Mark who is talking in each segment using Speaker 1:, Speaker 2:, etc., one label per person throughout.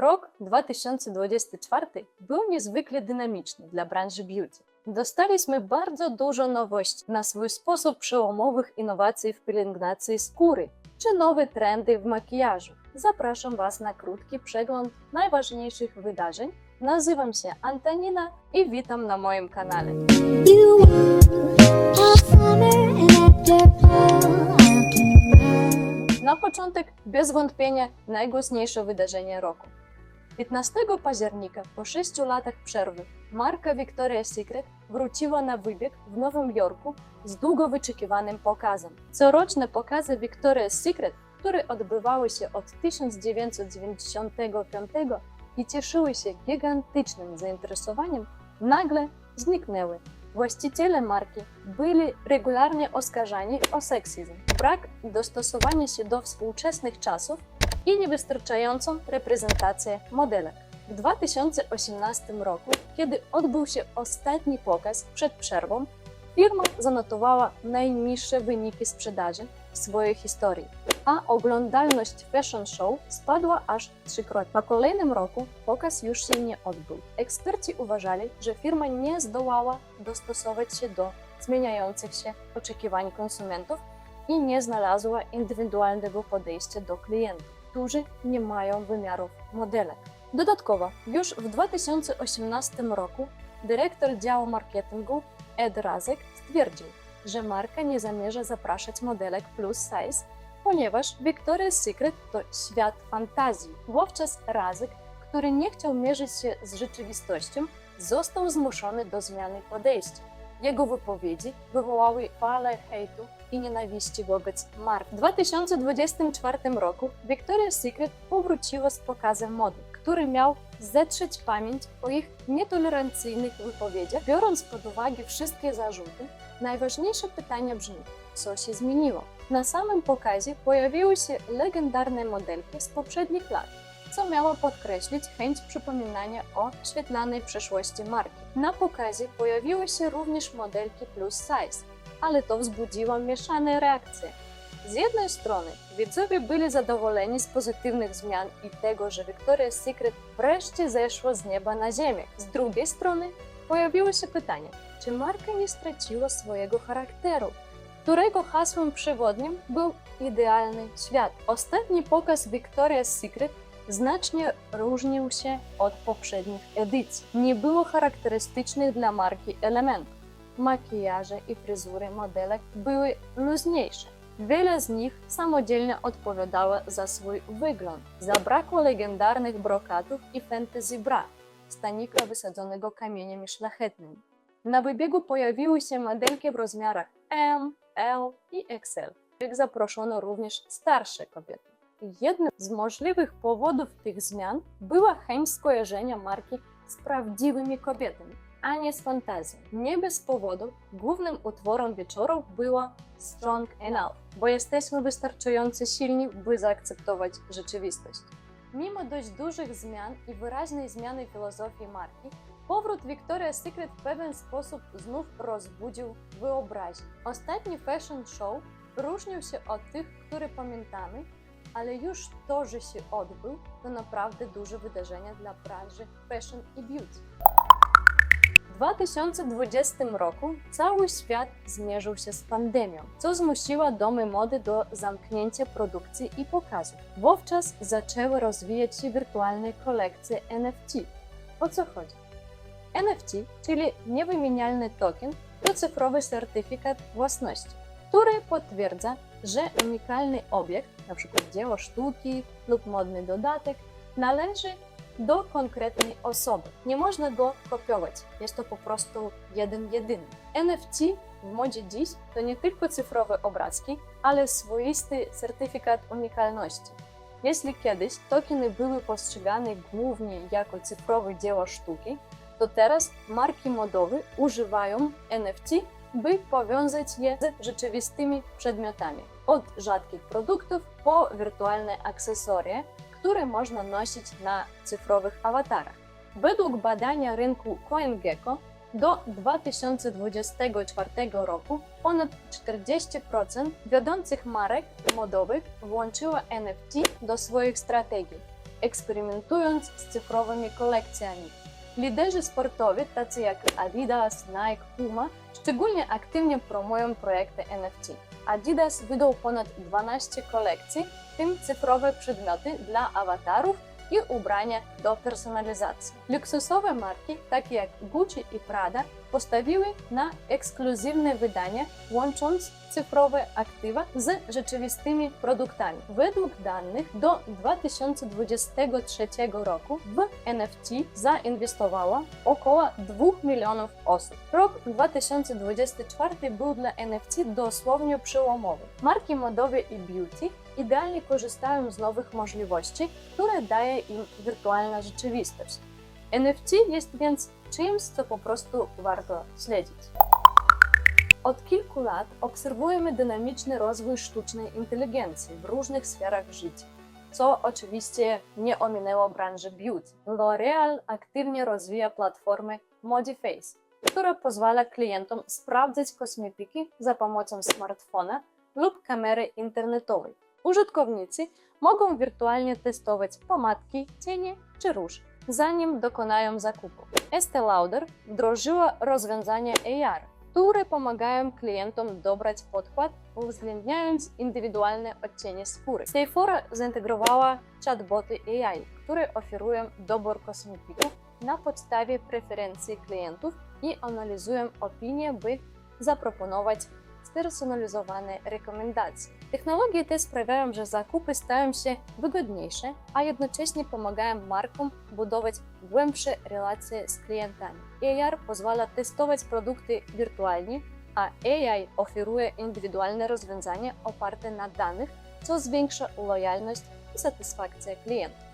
Speaker 1: Rok 2024 był niezwykle dynamiczny dla branży beauty. Dostaliśmy bardzo dużo nowości na swój sposób przełomowych innowacji w pielęgnacji skóry czy nowe trendy w makijażu. Zapraszam Was na krótki przegląd najważniejszych wydarzeń. Nazywam się Antonina i witam na moim kanale. Na początek, bez wątpienia, najgłośniejsze wydarzenie roku. 15 października, po 6 latach przerwy, marka Victoria's Secret wróciła na wybieg w Nowym Jorku z długo wyczekiwanym pokazem. Coroczne pokazy Victoria's Secret, które odbywały się od 1995 i cieszyły się gigantycznym zainteresowaniem, nagle zniknęły. Właściciele marki byli regularnie oskarżani o seksizm, brak dostosowania się do współczesnych czasów i niewystarczającą reprezentację modelek. W 2018 roku, kiedy odbył się ostatni pokaz przed przerwą, firma zanotowała najniższe wyniki sprzedaży w swojej historii, a oglądalność fashion show spadła aż trzykrotnie. Na kolejnym roku pokaz już się nie odbył. Eksperci uważali, że firma nie zdołała dostosować się do zmieniających się oczekiwań konsumentów i nie znalazła indywidualnego podejścia do klientów, którzy nie mają wymiarów modelek. Dodatkowo, już w 2018 roku dyrektor działu marketingu Ed Razek stwierdził, że marka nie zamierza zapraszać modelek plus size, ponieważ Victoria's Secret to świat fantazji. Wówczas Razek, który nie chciał mierzyć się z rzeczywistością, został zmuszony do zmiany podejścia. Jego wypowiedzi wywołały falę hejtu i nienawiści wobec mark. W 2024 roku Victoria's Secret powróciła z pokazem mody, który miał zetrzeć pamięć o ich nietolerancyjnych wypowiedziach. Biorąc pod uwagę wszystkie zarzuty, najważniejsze pytanie brzmi, co się zmieniło? Na samym pokazie pojawiły się legendarne modelki z poprzednich lat, co miało podkreślić chęć przypominania o świetlanej przeszłości marki. Na pokazie pojawiły się również modelki plus size, ale to wzbudziło mieszane reakcje. Z jednej strony widzowie byli zadowoleni z pozytywnych zmian i tego, że Victoria's Secret wreszcie zeszło z nieba na ziemię. Z drugiej strony pojawiło się pytanie, czy marka nie straciła swojego charakteru, którego hasłem przewodnim był idealny świat. Ostatni pokaz Victoria's Secret znacznie różnił się od poprzednich edycji. Nie było charakterystycznych dla marki elementów. Makijaże i fryzury modelek były luźniejsze. Wiele z nich samodzielnie odpowiadało za swój wygląd. Zabrakło legendarnych brokatów i fantasy bra, stanika wysadzonego kamieniami szlachetnymi. Na wybiegu pojawiły się modelki w rozmiarach M, L i XL. Jak zaproszono również starsze kobiety. Jednym z możliwych powodów tych zmian była chęć skojarzenia marki z prawdziwymi kobietami, a nie z fantazją. Nie bez powodu głównym utworem wieczoru była Strong Enough, bo jesteśmy wystarczająco silni, by zaakceptować rzeczywistość. Mimo dość dużych zmian i wyraźnej zmiany filozofii marki, powrót Victoria's Secret w pewien sposób znów rozbudził wyobraźnię. Ostatni fashion show różnił się od tych, które pamiętamy, ale już to, że się odbył, to naprawdę duże wydarzenie dla branży fashion i beauty. W 2020 roku cały świat zmierzył się z pandemią, co zmusiło domy mody do zamknięcia produkcji i pokazów. Wówczas zaczęły rozwijać się wirtualne kolekcje NFT. O co chodzi? NFT, czyli niewymienialny token, to cyfrowy certyfikat własności, który potwierdza, że unikalny obiekt, np. dzieło sztuki lub modny dodatek, należy do konkretnej osoby. Nie można go kopiować, jest to po prostu jeden jedyny. NFT w modzie dziś to nie tylko cyfrowe obrazki, ale swoisty certyfikat unikalności. Jeśli kiedyś tokeny były postrzegane głównie jako cyfrowe dzieła sztuki, to teraz marki modowe używają NFT, by powiązać je z rzeczywistymi przedmiotami. Od rzadkich produktów po wirtualne akcesoria, które można nosić na cyfrowych awatarach. Według badania rynku CoinGecko do 2024 roku ponad 40% wiodących marek modowych włączyło NFT do swoich strategii. eksperymentując z cyfrowymi kolekcjami. Liderzy sportowi, tacy jak Adidas, Nike, Puma, szczególnie aktywnie promują projekty NFT. Adidas wydał ponad 12 kolekcji, w tym cyfrowe przedmioty dla awatarów i ubrania do personalizacji. Luksusowe marki, takie jak Gucci i Prada, postawiły na ekskluzywne wydania, łącząc cyfrowe aktywa z rzeczywistymi produktami. Według danych do 2023 roku w NFT zainwestowało około 2 milionów osób. Rok 2024 był dla NFT dosłownie przełomowy. Marki modowe i beauty idealnie korzystają z nowych możliwości, które daje im wirtualna rzeczywistość. NFT jest więc czymś, co po prostu warto śledzić. Od kilku lat obserwujemy dynamiczny rozwój sztucznej inteligencji w różnych sferach życia, co oczywiście nie ominęło branży beauty. L'Oreal aktywnie rozwija platformę Modiface, która pozwala klientom sprawdzać kosmetyki za pomocą smartfona lub kamery internetowej. Użytkownicy mogą wirtualnie testować pomadki, cienie czy róż, zanim dokonają zakupu. Estée Lauder wdrożyła rozwiązanie AR, które pomagają klientom dobrać podkład, uwzględniając indywidualne odcienie skóry. Sephora zintegrowała chatboty AI, które oferują dobór kosmetyków na podstawie preferencji klientów i analizują opinie, by zaproponować spersonalizowane rekomendacje. Technologie te sprawiają, że zakupy stają się wygodniejsze, a jednocześnie pomagają markom budować głębsze relacje z klientami. AR pozwala testować produkty wirtualnie, a AI oferuje indywidualne rozwiązania oparte na danych, co zwiększa lojalność i satysfakcję klientów.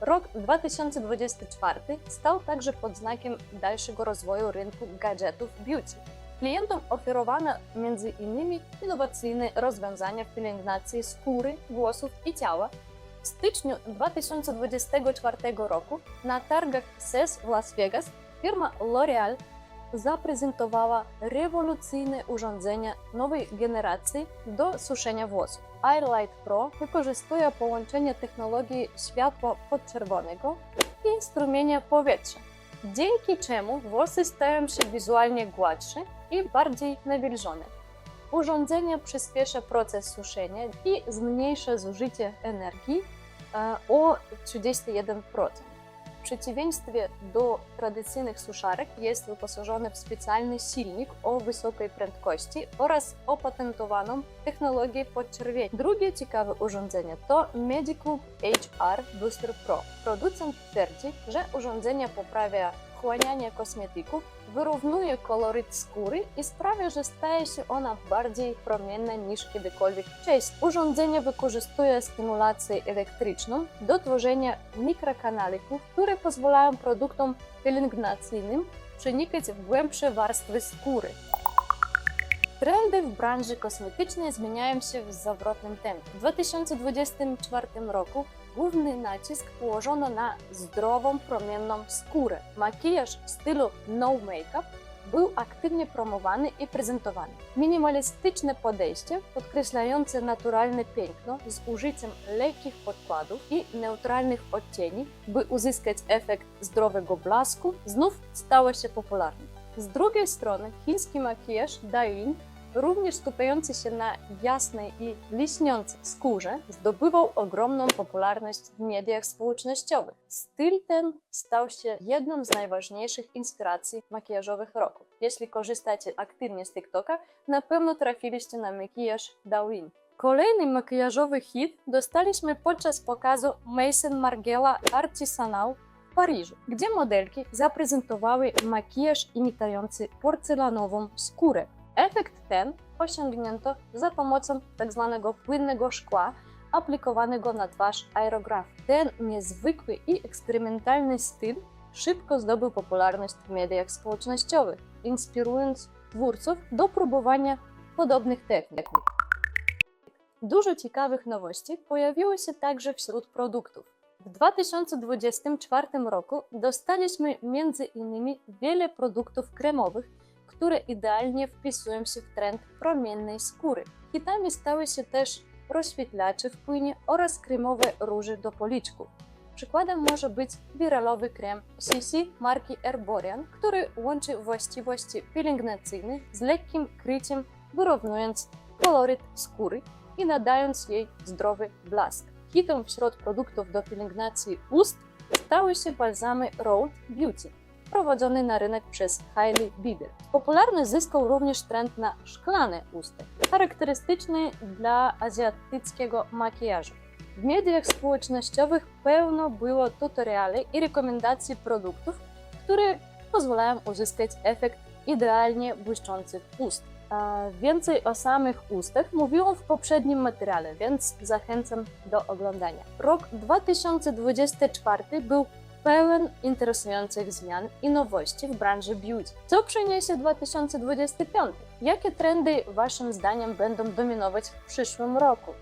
Speaker 1: Rok 2024 stał także pod znakiem dalszego rozwoju rynku gadżetów beauty. Klientom oferowano m.in. innowacyjne rozwiązania w pielęgnacji skóry, włosów i ciała. W styczniu 2024 roku na targach CES w Las Vegas firma L'Oreal zaprezentowała rewolucyjne urządzenia nowej generacji do suszenia włosów. Airlight Pro wykorzystuje połączenie technologii światła podczerwonego i strumienia powietrza, dzięki czemu włosy stają się wizualnie gładsze i bardziej nawilżone. Urządzenie przyspiesza proces suszenia i zmniejsza zużycie energii e, o 31%. Przeciwieństwie do tradycyjnych suszarek jest wyposażony w specjalny silnik o wysokiej prędkości oraz opatentowaną technologię podczerwieni. Drugie ciekawe urządzenie to Medicube HR Booster Pro. Producent twierdzi, że urządzenie poprawia wchłanianie kosmetyków, wyrównuje koloryt skóry i sprawia, że staje się ona bardziej promienna niż kiedykolwiek wcześniej. Urządzenie wykorzystuje stymulację elektryczną do tworzenia mikrokanalików, które pozwalają produktom pielęgnacyjnym przenikać w głębsze warstwy skóry. Trendy w branży kosmetycznej zmieniają się w zawrotnym tempie. W 2024 roku główny nacisk położono na zdrową, promienną skórę. Makijaż w stylu no make-up był aktywnie promowany i prezentowany. Minimalistyczne podejście, podkreślające naturalne piękno z użyciem lekkich podkładów i neutralnych odcieni, by uzyskać efekt zdrowego blasku, znów stało się popularne. Z drugiej strony chiński makijaż Dayin również skupiający się na jasnej i liśniącej skórze, zdobywał ogromną popularność w mediach społecznościowych. Styl ten stał się jedną z najważniejszych inspiracji makijażowych roku. Jeśli korzystacie aktywnie z TikToka, na pewno trafiliście na makijaż Douyin. Kolejny makijażowy hit dostaliśmy podczas pokazu Mason Margiela Artisanal gdzie modelki zaprezentowały makijaż imitujący porcelanową skórę. Efekt ten osiągnięto za pomocą tzw. płynnego szkła aplikowanego na twarz aerograf. Ten niezwykły i eksperymentalny styl szybko zdobył popularność w mediach społecznościowych, inspirując twórców do próbowania podobnych technik. Dużo ciekawych nowości pojawiło się także wśród produktów. W 2024 roku dostaliśmy m.in. wiele produktów kremowych, które idealnie wpisują się w trend promiennej skóry. Hitami stały się też rozświetlaczy w płynie oraz kremowe róże do policzków. Przykładem może być wiralowy krem CC marki Herborian, który łączy właściwości pielęgnacyjne z lekkim kryciem, wyrównując koloryt skóry i nadając jej zdrowy blask. Hitem wśród produktów do pielęgnacji ust stały się balsamy Rode Beauty, prowadzony na rynek przez Hailey Bieber. Popularny zyskał również trend na szklane usta, charakterystyczny dla azjatyckiego makijażu. W mediach społecznościowych pełno było tutoriali i rekomendacji produktów, które pozwalają uzyskać efekt idealnie błyszczących ust. Więcej o samych ustach mówiłam w poprzednim materiale, więc zachęcam do oglądania. Rok 2024 był pełen interesujących zmian i nowości w branży beauty. Co przyniesie 2025? Jakie trendy Waszym zdaniem będą dominować w przyszłym roku?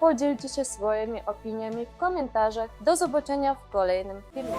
Speaker 1: Podzielcie się swoimi opiniami w komentarzach. Do zobaczenia w kolejnym filmie.